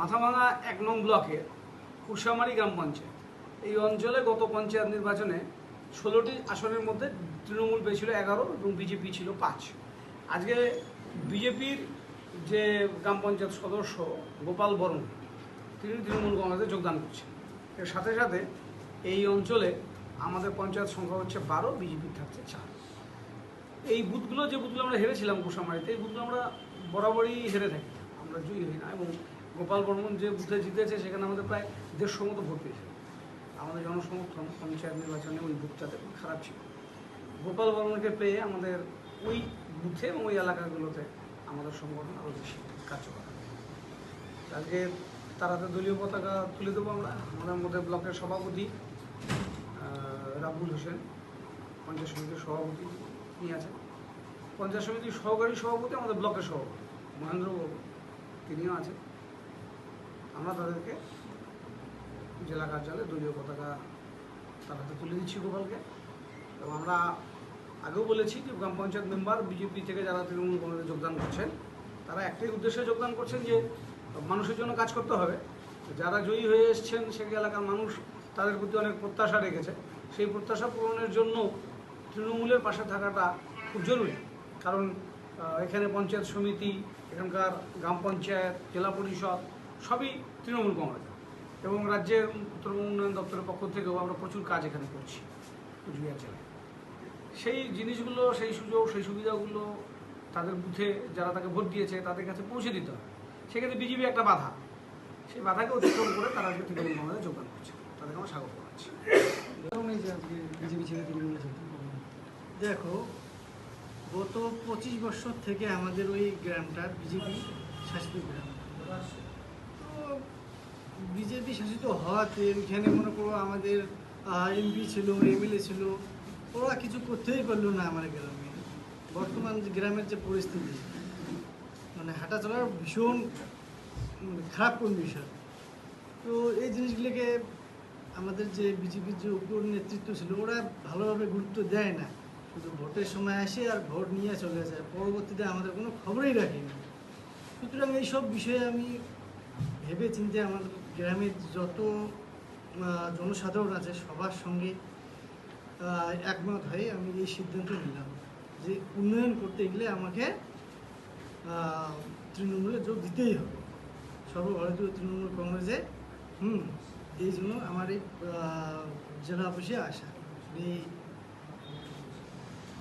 মাথাভাঙা এক নং ব্লকের কুরসামারি গ্রাম পঞ্চায়েত। এই অঞ্চলে গত পঞ্চায়েত নির্বাচনে ষোলোটি আসনের মধ্যে তৃণমূল পেয়েছিল এগারো এবং বিজেপি ছিল পাঁচ। আজকে বিজেপির যে গ্রাম পঞ্চায়েত সদস্য গোপাল বরণ, তিনি তৃণমূল কংগ্রেসে যোগদান করছেন। এর সাথে সাথে এই অঞ্চলে আমাদের পঞ্চায়েত সংখ্যা হচ্ছে বারো বিজেপির থাকছে চার। এই বুথগুলো, যে বুথগুলো আমরা হেরেছিলাম কুসামারিতে এই বুথগুলো আমরা বরাবরই হেরে থাকি। আমরা জয়ী হই না এবং গোপাল বর্মন যে বুথে জিতেছে, সেখানে আমাদের প্রায় দেড়শো মতো ভোট পেয়েছে। আমাদের জনসমর্থন, পঞ্চায়েত নির্বাচনে ওই বুথটাতে খুব খারাপ ছিল। গোপাল বর্মনকে পেয়ে আমাদের ওই বুথে এবং ওই এলাকাগুলোতে আমাদের সংগঠন আরও বেশি কার্যকর। আজকে তারাতে দলীয় পতাকা তুলে দেবো আমরা। আমাদের মধ্যে ব্লকের সভাপতি রাবুল হোসেন, পঞ্চায়েত সমিতির সভাপতি তিনি আছেন। পঞ্চায়েত সমিতির সহকারী সভাপতি আমাদের ব্লকের সভাপতি, মহেন্দ্রবাবু, তিনিও আছেন। আমরা তাদেরকে জেলা কার্যালয়ে দলীয় পতাকা তার হাতে তুলে দিচ্ছি গোপালকে। এবং আমরা আগেও বলেছি যে গ্রাম পঞ্চায়েত মেম্বার, বিজেপি থেকে যারা তৃণমূল কংগ্রেসে যোগদান করছেন, তারা একটাই উদ্দেশ্যে যোগদান করছেন যে মানুষের জন্য কাজ করতে হবে। যারা জয়ী হয়ে এসছেন সেই এলাকার মানুষ তাদের প্রতি অনেক প্রত্যাশা রেখেছে। সেই প্রত্যাশা পূরণের জন্য তৃণমূলের পাশে থাকাটা খুব জরুরি। কারণ এখানে পঞ্চায়েত সমিতি, এখানকার গ্রাম পঞ্চায়েত, জেলা পরিষদ সবই তৃণমূল কংগ্রেস। এবং রাজ্যের উত্তর উন্নয়ন দপ্তরের পক্ষ থেকেও আমরা প্রচুর কাজ এখানে করছি কুচবিহার জেলায়। সেই জিনিসগুলো, সেই সুযোগ, সেই সুবিধাগুলো তাদের বুথে যারা তাকে ভোট দিয়েছে তাদের কাছে পৌঁছে দিতে হবে। সেক্ষেত্রে বিজেপি একটা বাধা। সেই বাধাকে অতিক্রম করে তারা আজকে তৃণমূল কংগ্রেসে যোগদান করছে। তাদেরকে আমরা স্বাগত জানাচ্ছি। দেখো, গত পঁচিশ বছর থেকে আমাদের ওই গ্রামটা, বিজেপি শাসিত গ্রাম। বিজেপি শাসিত হওয়াতে এখানে মনে করো আমাদের এমপি ছিল এমএলএ ছিল ওরা কিছু করতেই পারল না আমার গ্রামে। বর্তমান গ্রামের যে পরিস্থিতি মানে হাঁটা চলার ভীষণ উম, খারাপ কন্ডিশন তো এই জিনিসগুলোকে আমাদের যে বিজেপির যে উপর নেতৃত্ব ছিল ওরা ভালোভাবে গুরুত্ব দেয় না। শুধু ভোটের সময় আসে আর ভোট নিয়ে চলে যায় পরবর্তীতে আমাদের কোনো খবরই রাখে না। সুতরাং এইসব বিষয়ে আমি ভেবে চিন্তে আমার গ্রামের যত জনসাধারণ আছে সবার সঙ্গে একমত হয়ে আমি এই সিদ্ধান্ত নিলাম যে উন্নয়ন করতে গেলে আমাকে তৃণমূলে যোগ দিতেই হবে। সর্বভারতীয় তৃণমূল কংগ্রেসে, হুম, এই জন্য আমার এই জেলা অফিসে আসা।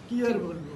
কি আর বলব?